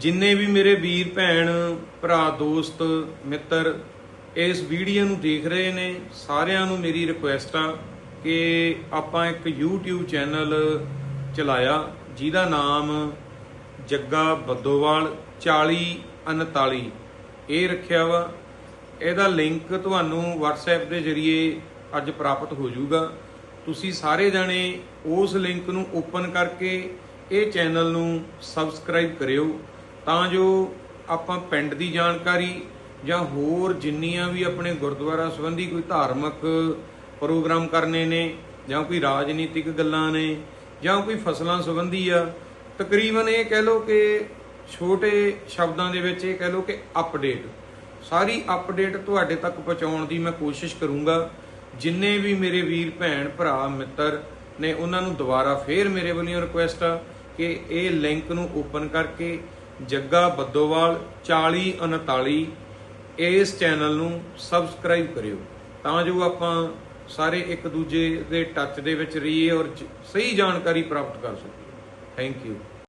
ਜਿੰਨੇ ਵੀ ਮੇਰੇ ਵੀਰ, ਭੈਣ, ਭਰਾ, ਦੋਸਤ, ਮਿੱਤਰ ਇਸ ਵੀਡੀਓ ਨੂੰ ਦੇਖ ਰਹੇ ਨੇ, ਸਾਰਿਆਂ ਨੂੰ ਮੇਰੀ ਰਿਕੁਐਸਟ ਆ ਕਿ ਆਪਾਂ ਇੱਕ YouTube ਚੈਨਲ ਚਲਾਇਆ, ਜਿਹਦਾ ਨਾਮ ਜੱਗਾ ਬੱਦੋਵਾਲ 4039 ਇਹ ਰੱਖਿਆ ਵਾ। ਇਹਦਾ ਲਿੰਕ ਤੁਹਾਨੂੰ WhatsApp ਦੇ ਜ਼ਰੀਏ ਅੱਜ ਪ੍ਰਾਪਤ ਹੋ ਜਾਊਗਾ। ਤੁਸੀਂ ਸਾਰੇ ਜਾਣੇ ਉਸ ਲਿੰਕ ਨੂੰ ਓਪਨ ਕਰਕੇ ਇਹ ਚੈਨਲ ਨੂੰ ਸਬਸਕ੍ਰਾਈਬ ਕਰਿਓ। ਤਾਂ ਜੋ ਆਪਾਂ ਪਿੰਡ ਦੀ ਜਾਣਕਾਰੀ ਜਾਂ ਹੋਰ ਜਿੰਨੀਆਂ ਵੀ ਆਪਣੇ ਗੁਰਦੁਆਰਾ ਸੰਬੰਧੀ ਕੋਈ ਧਾਰਮਿਕ ਪ੍ਰੋਗਰਾਮ ਕਰਨੇ ਨੇ ਜਾਂ ਕੋਈ ਰਾਜਨੀਤਿਕ ਗੱਲਾਂ ਨੇ ਜਾਂ ਕੋਈ ਫਸਲਾਂ ਸੰਬੰਧੀ ਆ, ਤਕਰੀਬਨ ਇਹ ਕਹਿ ਲਓ ਕਿ ਛੋਟੇ ਸ਼ਬਦਾਂ ਦੇ ਵਿੱਚ ਇਹ ਕਹਿ ਲਓ ਕਿ ਅਪਡੇਟ ਸਾਰੀ ਅਪਡੇਟ ਤੁਹਾਡੇ ਤੱਕ ਪਹੁੰਚਾਉਣ ਦੀ ਮੈਂ ਕੋਸ਼ਿਸ਼ ਕਰੂੰਗਾ। ਜਿੰਨੇ ਵੀ ਮੇਰੇ ਵੀਰ, ਭੈਣ, ਭਰਾ, ਮਿੱਤਰ ਨੇ ਉਹਨਾਂ ਨੂੰ ਦੁਬਾਰਾ ਫੇਰ ਮੇਰੇ ਵੱਲੋਂ ਰਿਕੁਐਸਟ ਆ ਕਿ ਇਹ ਲਿੰਕ ਨੂੰ ਓਪਨ ਕਰਕੇ ਜੱਗਾ ਬੱਦੋਵਾਲ 4039 ਇਸ ਚੈਨਲ ਨੂੰ ਸਬਸਕ੍ਰਾਈਬ ਕਰਿਓ। ਤਾਂ ਜੋ ਆਪਾਂ ਸਾਰੇ ਇੱਕ ਦੂਜੇ ਦੇ ਟੱਚ ਦੇ ਵਿੱਚ ਰਹੀਏ ਔਰ ਸਹੀ ਜਾਣਕਾਰੀ ਪ੍ਰਾਪਤ ਕਰ ਸਕੀਏ। Thank you